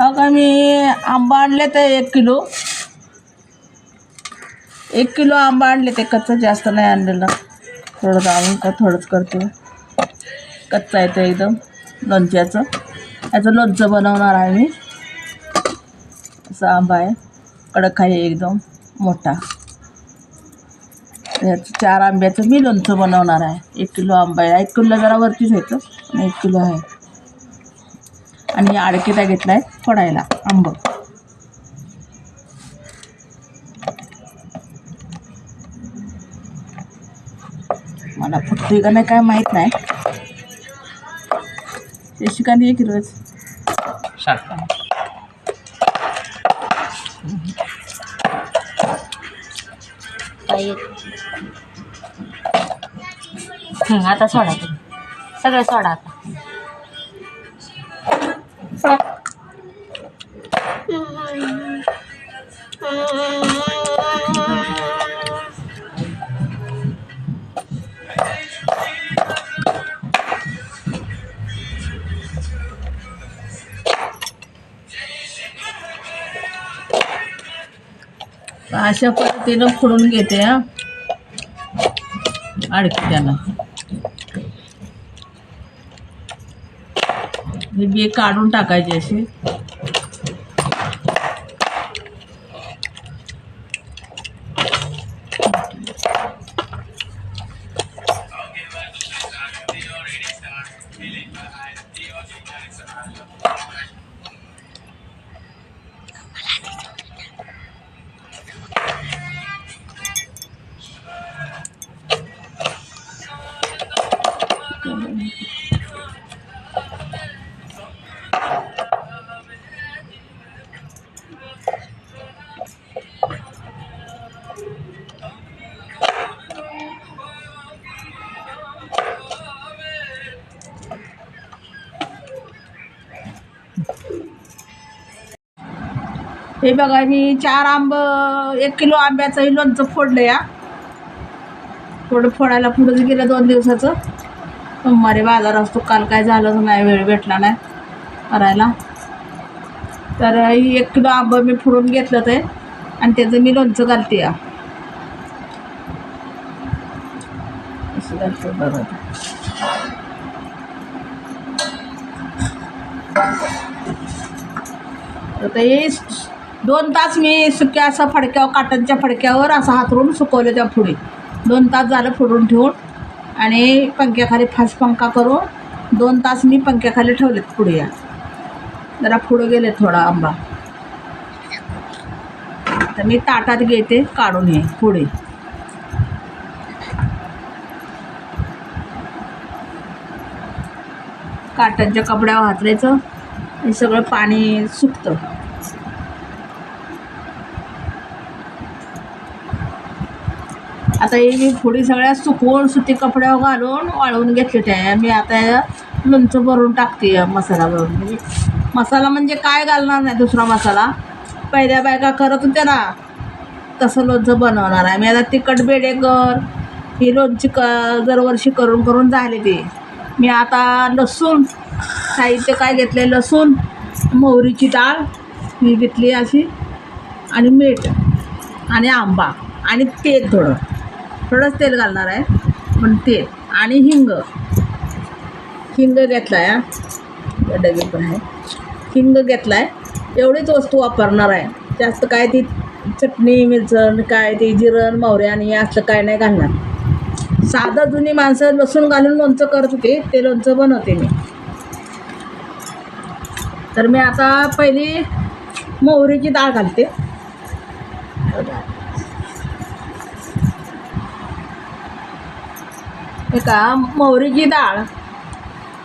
अगं मी आंबा आणले तर एक किलो. एक किलो आंबा आणले ते कच्चं जास्त नाही आणलेलं. थोडं घालून का थोडंच करते. कच्चा येतं एकदम लोणच्याचं. याचं लोणचं बनवणार आहे मी. असा आंबा आहे कडक आहे एकदम मोठा. याचं चार आंब्याचं मी लोणचं बनवणार आहे. एक किलो आंबा आहे. एक किलो जरा वरतीच येतं आणि एक किलो आहे. आणि आडकेटा घेतला आहे फोडायला आंब. मला फुटते का नाही काय माहीत नाही. ते शिकाने एक रोज. हं, आता सोडा तुम्ही. सगळं सोडा आता. अशा पद्धतीनं फोडून घेते हा. आडकीट्यानं हे बी काढून टाकायचे असे. हे बघा मी चार आंब एक किलो आंब्याचंही लोणचं फोडलं या थोडं फोडायला पुढंच गेलं दोन दिवसाचं. सोमवारी बाजार असतो काल काय झालंच नाही वेळ भेटला नाही करायला. तर एक किलो आंब मी फोडून घेतलं ते आणि त्याचं मी लोणचं घालते या असं घालतो दोन तास मी सुक्या असं फडक्यावर काटनच्या फडक्यावर असं हातरून सुकवलं त्या पुढे. दोन तास झालं फोडून ठेवून आणि पंख्याखाली फास पंखा करून दोन तास मी पंख्याखाली ठेवलेत पुढे या. जरा पुढं गेले थोडा आंबा. तर मी ताटात घेते काढून हे पुढे. काटनच्या कपड्यावर हातरायचं हे सगळं पाणी सुकतं. आता मी फोडी सगळ्या सुकवून सुती कपड्यावर घालून वाळवून घेतले ते. मी आता लोणचं भरून टाकते मसाला भरून. म्हणजे मसाला म्हणजे काय घालणार नाही दुसरा मसाला. पहिल्या बायका करत होत्या ना तसं लोणचं बनवणार आहे. मी आता तिखट बेडेकर ही लोणची क दरवर्षी करून करून झाले ते. मी आता लसूण साहित्य काय घेतले लसूण मोहरीची डाळ मी घेतली अशी आणि मीठ आणि आंबा आणि तेल थोडं. थोडंच तेल घालणार आहे पण तेल आणि हिंग. हिंग घेतला आहे डबे पण आहे. हिंग घेतला आहे एवढीच वस्तू वापरणार आहे. जास्त काय ती चटणी मिरचण काय ती जिरण मोहरे आणि हे काय नाही घालणार. साधं जुनी माणसं लसूण घालून लोणचं करत होते ते लोणचं बनवते मी. तर मी आता पहिली मोहरीची डाळ घालते. हे का मोहरीची डाळ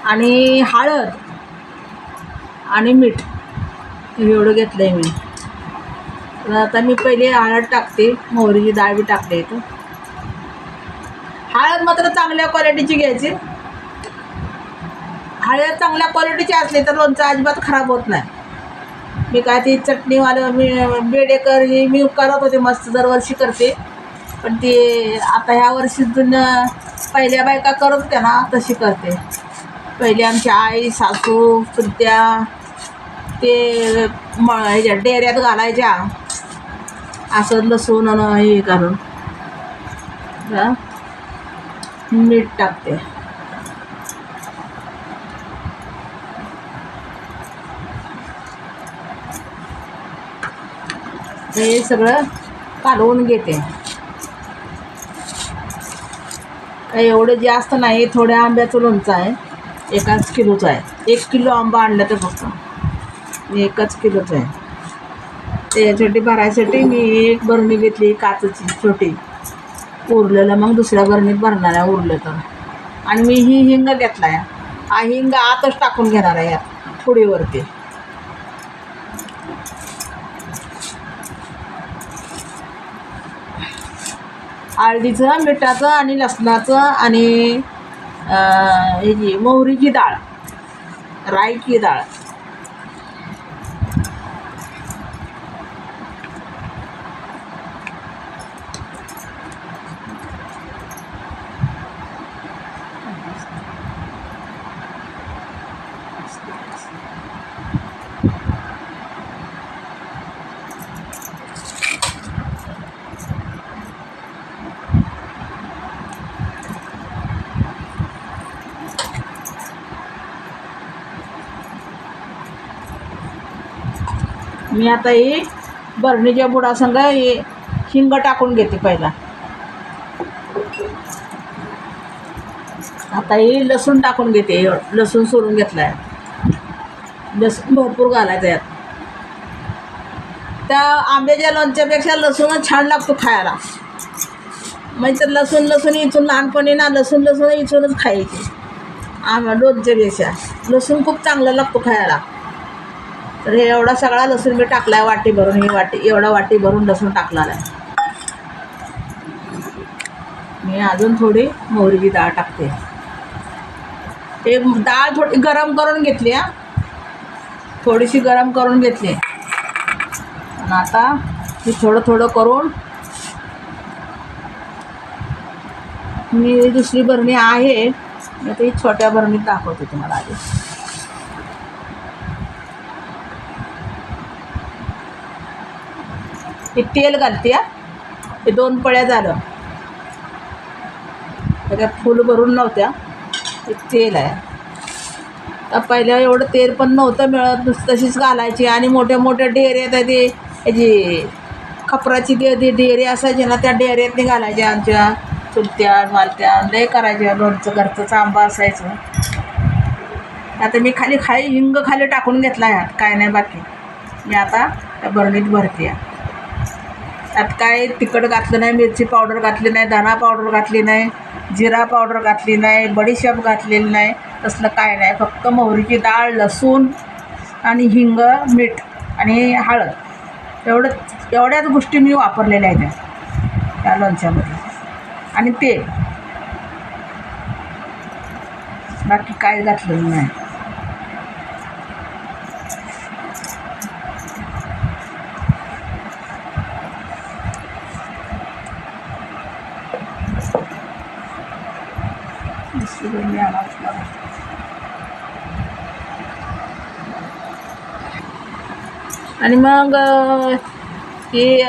आणि हळद आणि मीठ. एवढं घेतलं आहे मी. तर आता मी पहिले हळद टाकते मोहरीची डाळ बी टाकते इथं. हळद मात्र चांगल्या क्वालिटीची घ्यायची. हळद चांगल्या क्वालिटीची असली तर लोणचं अजिबात खराब होत नाही. मी काय ती चटणीवालं मी बेडेकर ही मी करत होते मस्त दरवर्षी करते. पण ते आता ह्या वर्षी जुनं पहिल्या बायका करत होत्या ना तशी करते. पहिले आमची आई सासू चुलत्या ते म ह्याच्या डेऱ्यात घालायच्या. असं लसूण आणि हे करून. मीठ टाकते. हे सगळं कालवून घेते. काही एवढं जास्त नाही थोड्या आंब्याचं लोणचं आहे. एकाच किलोचं आहे. एक किलो आंबा आणला तर फक्त. एकच किलोचं आहे. त्याच्यासाठी भरायसाठी मी एक बरणी घेतली काचची छोटी. उरलेलं मग दुसऱ्या बरणीत भरणार आहे उरलं तर. आणि मी ही हिंग घेतला आहे हा हिंग आतच टाकून घेणार आहे यात पुडीवरती. हळदीचं मिठाचं आणि लसणाचं आणि ह्याची मोहरीची डाळ. राईची डाळ. मी आता ही बरणीच्या बुडासंग हे हिंग टाकून घेते पहिला. आता ही लसूण टाकून घेते लसूण सोडून घेतला आहे लसूण भरपूर घालायचं यात. त्या आंब्याच्या लोणच्यापेक्षा लसूणच छान लागतो खायला. म्हणजे तर लसूण लसूण इचून लहानपणी ना लसूण लसूण इचूनच खायची. आंबा लोणच्यापेक्षा. लसूण खूप चांगला लागतो खायला. तर हे एवढा सगळा लसूण मी टाकला आहे वाटी भरून ही वाटी एवढा वाटी भरून लसूण टाकला आहे मी अजून थोडी मोहरीची डाळ टाकते. ते डाळ थोडी गरम करून घेतली हा. थोडीशी गरम करून घेतली. आणि आता मी थोडं थोडं करून मी दुसरी बरणी आहे मी ती छोट्या बरणीत दाखवते तुम्हाला आधी. हे तेल घालते हे. दोन पळ्या झालं. त्या फूल फुल भरून नव्हत्या ते तेल आहे. तर पहिल्या एवढं तेल पण नव्हतं मिळत तशीच घालायची आणि मोठ्या मोठ्या डेऱ्यात आहे ते. ह्याची खपराची दे दे डेरे असायचे ना त्या डेऱ्यात घालायच्या आमच्या चुलत्या मालत्या. लय करायच्या लोणचं घरचं आंबा असायचं. आता मी खाली खाली हिंग खाली टाकून घेतला ह्यात काय नाही बाकी. मी आता त्या बरणीत भरते. त्यात काय तिखट घातलं नाही मिरची पावडर घातली नाही धना पावडर घातली नाही जिरा पावडर घातली नाही बडीशेप घातलेली नाही तसलं काय नाही. फक्त मोहरीची डाळ लसूण आणि हिंग मीठ आणि हळद. एवढं एवढ्याच गोष्टी मी वापरलेल्या आहेत त्या- त्या लोणच्यामध्ये. आणि तेल. बाकी काय घातलेलं नाही दुसरी बरणी आणावंच लागेल. आणि मग की हे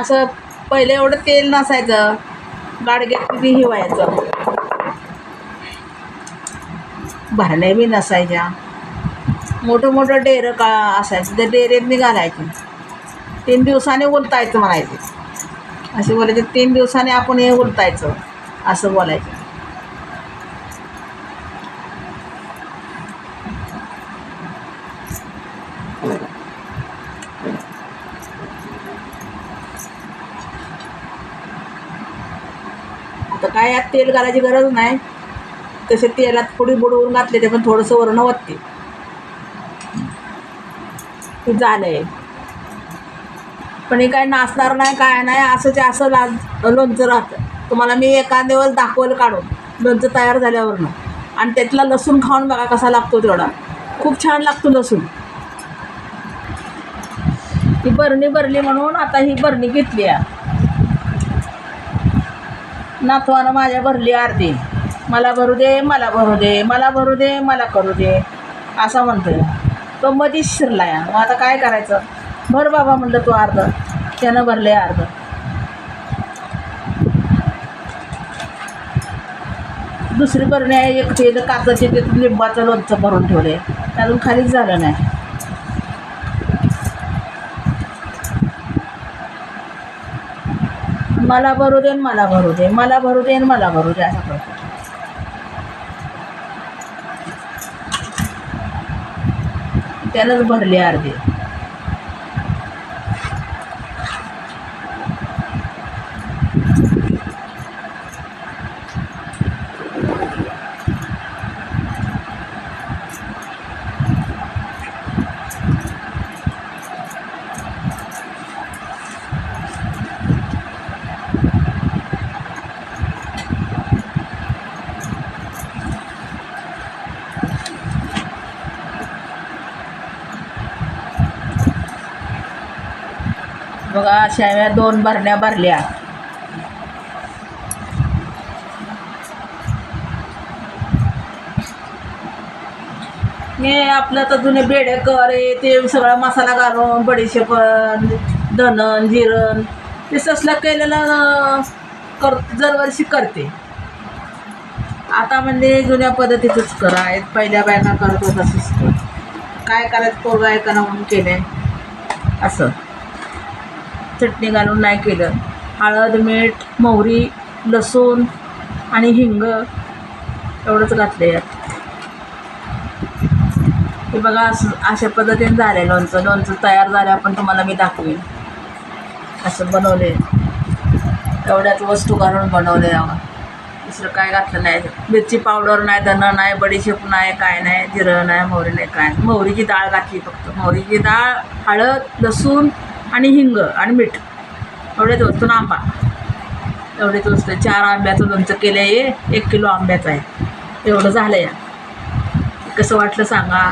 असं पहिले एवढं तेल नसायचं. गाडग्यात किती हिवायचं. भरण्या बी नसायच्या. मोठं मोठं डेरं का असायचं. त्या डेरेत मी घालायचे. तीन दिवसाने उलतायचं म्हणायचे. असे बोलायचे तीन दिवसाने आपण हे उलतायचं असं बोलायचं आता काय यात तेल घालायची गरज नाही. तसे तेलात पुढे बुडवून घातले ते पण थोडंसं वरण वतते ते झालंय. पण हे काय नाचणार नाही काय नाही असं ते असं ला लोणचं राहतं. तुम्हाला मी एका दिवस दाखवलं काढून. लोणचं तयार झाल्यावरनं. आणि त्यातला लसूण खाऊन बघा कसा लागतो तेवढा. खूप छान लागतो लसूण. ही बरणी भरली म्हणून आता ही बरणी घेतली आहे. नातवानं माझ्या भरली आरती. मला भरू दे मला भरू दे मला भरू दे मला करू दे असं म्हणतोय. तो मधीच शिरला या मग आता काय करायचं? भर बाबा म्हणलं तू अर्ध. त्यानं भरले अर्ध. दुसरी बरणी आहे एक ते काचाचे ते लिंबाचं लोणचं भरून ठेवले अजून खालीच झालं नाही. मला भरू दे मला भरू दे. मला भरू दे मला भरू दे असं करतो त्यालाच भरले अर्धे. बघा अशा या दोन भरण्या भरल्या. हे आपलं तर जुने बेडेकर हे ते सगळा मसाला घालून बडीशेपण धनन जिरण ते ससलं केलेलं कर दरवर्षी करते. आता म्हणजे जुन्या पद्धतीचंच करा पहिल्या बायका करतो तसंच काय करायचं पोरगा ऐकाना म्हणून केलं असं. चटणी घालून नाही केलं. हळद मीठ मोहरी लसूण आणि हिंग एवढंच घातलं यात. हे बघा असं अशा पद्धतीने झालं लोणचं. लोणचं तयार झालं आपण तुम्हाला मी दाखवीन. असं बनवले एवढ्यात वस्तू घालून बनवले दुसरं काय घातलं नाही. मिरची पावडर नाही धनं नाही बडीशेप नाही काय नाही जिरं नाही मोहरी नाही काय नाही. मोहरीची डाळ घातली फक्त. मोहरीची डाळ हळद लसूण आणि हिंग आणि मीठ. एवढेच वस्तू ना आंबा एवढेच वस्तू आहे. चार आंब्याचं लोणचं केलं आहे एक किलो आंब्याचं आहे. एवढं झालं या कसं वाटलं सांगा.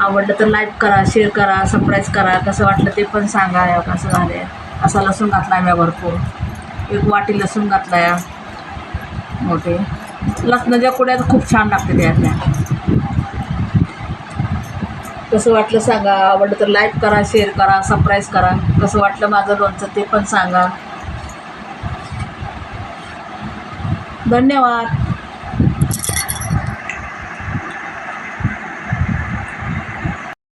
आवडलं तर लाईक करा शेअर करा सप्राईज करा. कसं वाटलं ते पण सांगा. या कसं झालं आहे असा लसूण घातला आहे भरपूर. एक वाटी लसूण घातला या मोठे. लसणाच्या कुड्यात खूप छान लागते त्यातल्या कसं वाटलं सांगा. आवडलं तर लाईक करा शेअर करा सबस्क्राईब करा. कसं वाटलं माझं लोणचं ते पण सांगा. धन्यवाद.